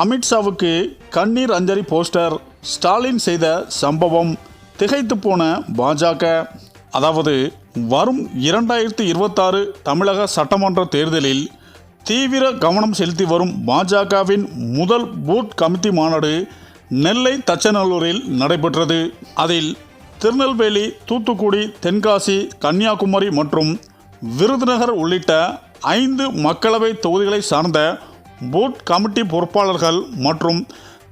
அமித்ஷாவுக்கு கண்ணீர் அஞ்சலி போஸ்டர். ஸ்டாலின் செய்த சம்பவம் திகைத்து போன பாஜக. அதாவது வரும் இரண்டாயிரத்தி இருபத்தாறு தமிழக சட்டமன்ற தேர்தலில் தீவிர கவனம் செலுத்தி வரும் பாஜகவின் முதல் பூத் கமிட்டி மாநாடு நெல்லை தச்சநல்லூரில் நடைபெற்றது. அதில் திருநெல்வேலி தூத்துக்குடி தென்காசி கன்னியாகுமரி மற்றும் விருதுநகர் உள்ளிட்ட ஐந்து மக்களவை தொகுதிகளை சார்ந்த பூத் கமிட்டி பொறுப்பாளர்கள் மற்றும்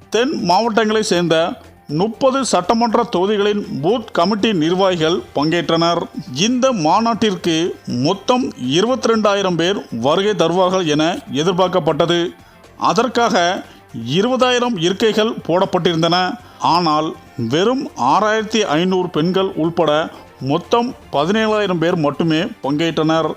தென் மாவட்டங்களைச் சேர்ந்த முப்பது சட்டமன்ற தொகுதிகளின் பூத் கமிட்டி நிர்வாகிகள் பங்கேற்றனர். இந்த மாநாட்டிற்கு மொத்தம் இருபத்தி ரெண்டாயிரம் பேர் வருகை தருவார்கள் என எதிர்பார்க்கப்பட்டது. அதற்காக இருபதாயிரம் இருக்கைகள் போடப்பட்டிருந்தன. ஆனால் வெறும் ஆறாயிரத்தி ஐநூறு பெண்கள் உள்பட மொத்தம் பதினேழாயிரம் பேர் மட்டுமே பங்கேற்றனர்.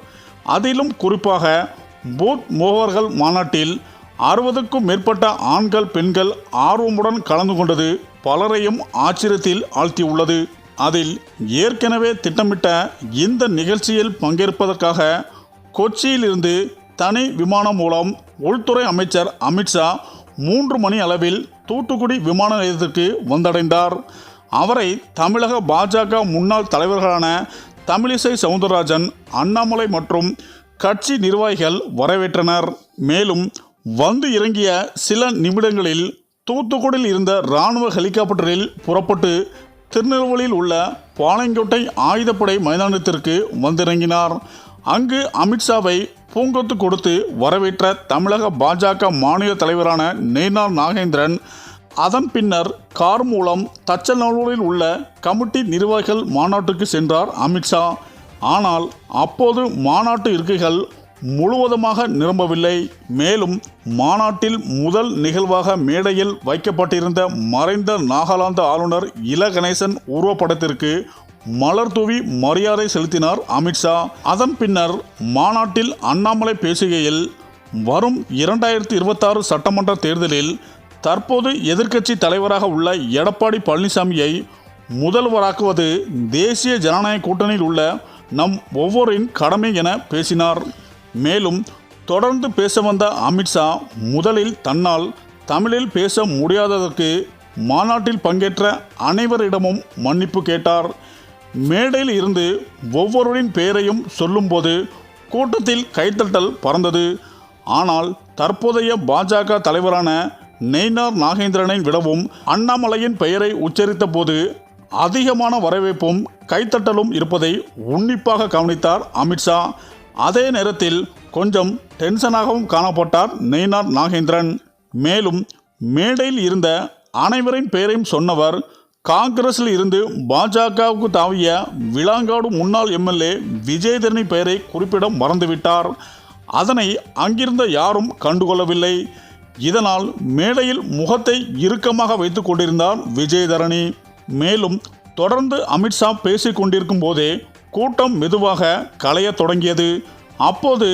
அதிலும் குறிப்பாக பூத் முகவர்கள் மாநாட்டில் அறுபதுக்கும் மேற்பட்ட ஆண்கள் பெண்கள் ஆர்வமுடன் கலந்து கொண்டது பலரையும் ஆச்சரியத்தில் ஆழ்த்தியுள்ளது. அதில் ஏற்கனவே திட்டமிட்ட இந்த நிகழ்ச்சியில் பங்கேற்பதற்காக கொச்சியிலிருந்து தனி விமானம் மூலம் உள்துறை அமைச்சர் அமித்ஷா மூன்று மணி அளவில் தூத்துக்குடி விமான நிலையத்திற்கு வந்தடைந்தார். அவரை தமிழக பாஜக முன்னாள் தலைவர்களான தமிழிசை சவுந்தரராஜன் அண்ணாமலை மற்றும் கட்சி நிர்வாகிகள் வரவேற்றனர். மேலும் வந்து இறங்கிய சில நிமிடங்களில் தூத்துக்குடியில் இருந்த இராணுவ ஹெலிகாப்டரில் புறப்பட்டு திருநெல்வேலியில் உள்ள பாளையங்கோட்டை ஆயுதப்படை மைதானத்திற்கு வந்திறங்கினார். அங்கு அமித்ஷாவை பூங்கொத்து கொடுத்து வரவேற்ற தமிழக பாஜக மாநில தலைவரான நெய்னார் நாகேந்திரன் அதன் பின்னர் கார் மூலம் தச்சநல்லூரில் உள்ள கமிட்டி நிர்வாகிகள் மாநாட்டுக்கு சென்றார் அமித்ஷா ஆனால் அப்போது மாநாட்டு இருக்கைகள் முழுவதுமாக நிரம்பவில்லை. மேலும் மாநாட்டில் முதல் நிகழ்வாக மேடையில் வைக்கப்பட்டிருந்த மறைந்த நாகாலாந்து ஆளுநர் இல கணேசன் உருவப்படத்திற்கு மலர் தூவி மரியாதை செலுத்தினார் அமித்ஷா அதன் பின்னர் மாநாட்டில் அண்ணாமலை பேசுகையில் வரும் இரண்டாயிரத்தி இருபத்தாறு சட்டமன்ற தேர்தலில் தற்போது எதிர்க்கட்சி தலைவராக உள்ள எடப்பாடி பழனிசாமியை முதல்வராக்குவது தேசிய ஜனநாயக கூட்டணியில் உள்ள நம் ஒவ்வொரின் கடமை என பேசினார். மேலும் தொடர்ந்து பேச வந்த அமித்ஷா முதலில் தன்னால் தமிழில் பேச முடியாததற்கு மாநாட்டில் பங்கேற்ற அனைவரிடமும் மன்னிப்பு கேட்டார். மேடையில் இருந்து ஒவ்வொருவரின் பெயரையும் சொல்லும்போது கூட்டத்தில் கைத்தட்டல் பறந்தது. ஆனால் தற்போதைய பாஜக தலைவரான நெய்னார் நாகேந்திரனை விடவும் அண்ணாமலையின் பெயரை உச்சரித்த போது அதிகமான வரவேற்பும் கைத்தட்டலும் இருப்பதை உன்னிப்பாக கவனித்தார் அமித்ஷா அதே நேரத்தில் கொஞ்சம் டென்ஷனாகவும் காணப்பட்டார் நெய்னார் நாகேந்திரன். மேலும் மேடையில் இருந்த அனைவரின் பெயரையும் சொன்னவர் காங்கிரஸில் இருந்து பாஜகவுக்கு தாவிய விளாங்காடு முன்னாள் எம்எல்ஏ விஜயதரணி பெயரை குறிப்பிட மறந்துவிட்டார். அதனை அங்கிருந்த யாரும் கண்டுகொள்ளவில்லை. இதனால் மேடையில் முகத்தை இறுக்கமாக வைத்துக் கொண்டிருந்தார் விஜயதரணி மேலும் தொடர்ந்து அமித்ஷா பேசிக் கொண்டிருக்கும் போதே கூட்டம் மெதுவாக கலையத் தொடங்கியது. அப்போது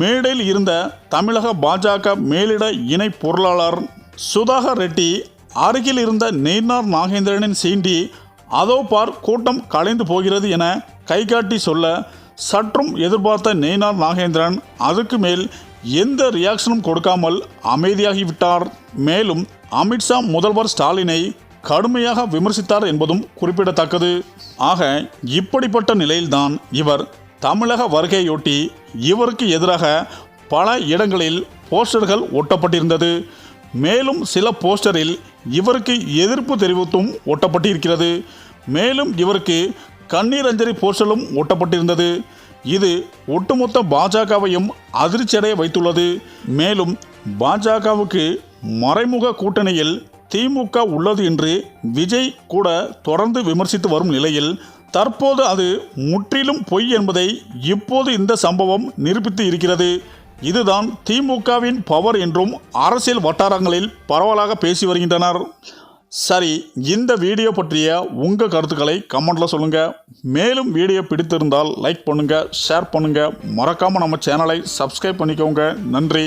மேடையில் இருந்த தமிழக பாஜக மேலிட இணை பொருளாளர் சுதாகர் ரெட்டி அருகில் இருந்த நெய்னார் நாகேந்திரனின் சீண்டி அதோ பார் கூட்டம் கலைந்து போகிறது என கைகாட்டி சொல்ல சற்றும் எதிர்பார்த்த நெய்னார் நாகேந்திரன் அதுக்கு மேல் எந்த ரியாக்ஷனும் கொடுக்காமல் அமைதியாகிவிட்டார். மேலும் அமித்ஷா முதல்வர் ஸ்டாலினை கடுமையாக விமர்சித்தார் என்பதும் குறிப்பிடத்தக்கது. ஆக இப்படிப்பட்ட நிலையில்தான் இவர் தமிழக வருகையொட்டி இவருக்கு எதிராக பல இடங்களில் போஸ்டர்கள் ஒட்டப்பட்டிருந்தது. மேலும் சில போஸ்டரில் இவருக்கு எதிர்ப்பு தெரிவித்தும் ஒட்டப்பட்டிருக்கிறது. மேலும் இவருக்கு கண்ணீர் அஞ்சலி போஸ்டரும் ஒட்டப்பட்டிருந்தது. இது ஒட்டுமொத்த பாஜகவையும் அதிர்ச்சியடைய வைத்துள்ளது. மேலும் பாஜகவுக்கு மறைமுக கூட்டணியில் திமுக உள்ளது என்று விஜய் கூட தொடர்ந்து விமர்சித்து வரும் நிலையில் தற்போது அது முற்றிலும் பொய் என்பதை இப்போது இந்த சம்பவம் நிரூபித்து இருக்கிறது. இதுதான் திமுகவின் பவர் என்றும் அரசியல் வட்டாரங்களில் பரவலாக பேசி வருகின்றனர். சரி இந்த வீடியோ பற்றிய உங்கள் கருத்துக்களை கமெண்டில் சொல்லுங்கள் மேலும் வீடியோ பிடித்திருந்தால் லைக் பண்ணுங்கள் ஷேர் பண்ணுங்கள் மறக்காமல் நம்ம சேனலை சப்ஸ்கிரைப் பண்ணிக்கோங்க. நன்றி.